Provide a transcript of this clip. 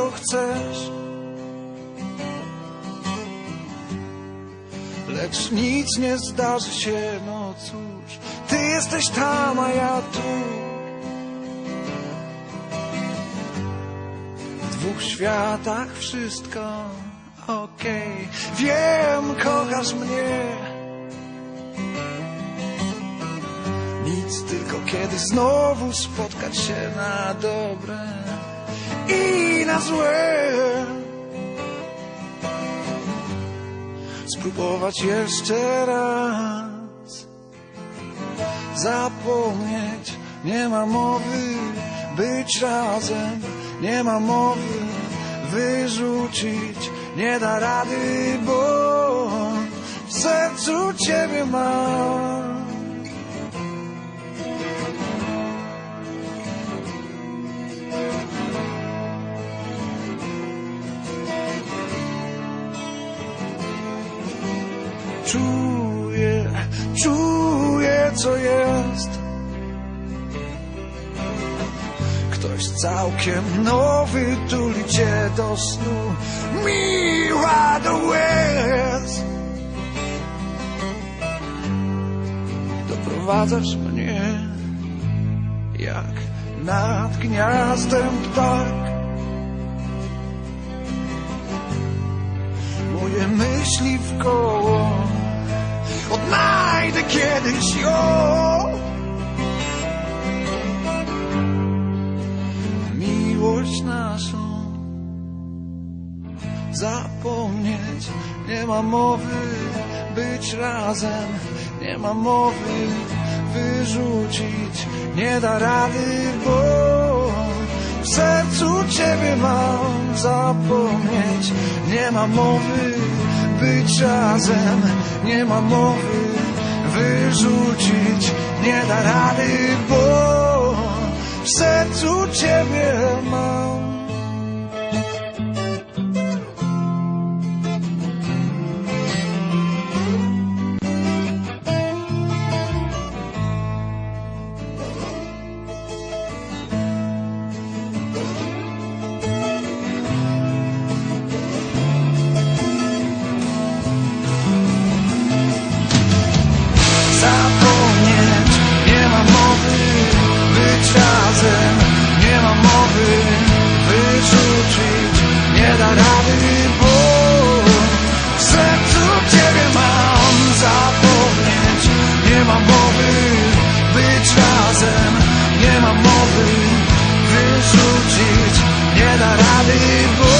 czego chcesz. Lecz nic nie zdarzy się, no cóż, ty jesteś tam, a ja tu. W dwóch światach wszystko okej. Wiem, kochasz mnie. Nic, tylko kiedy znowu spotkać się na dobre i na złe. Spróbować jeszcze raz. Zapomnieć. Nie ma mowy Być razem. Nie ma mowy Wyrzucić. Nie da rady, bo W sercu Ciebie mam Czuję, czuję co jest. Ktoś całkiem nowy tuli cię do snu. Miła do łez. Doprowadzasz mnie Jak nad gniazdem ptak. Moje myśli Zapomnieć. Nie ma mowy Być razem. Nie ma mowy Wyrzucić. Nie da rady, bo w sercu Ciebie mam zapomnieć. Nie ma mowy być razem. Nie ma mowy wyrzucić. Nie da rady, bo w sercu Ciebie ma mowy być razem. Nie ma mowy wyrzucić. Nie da rady, bo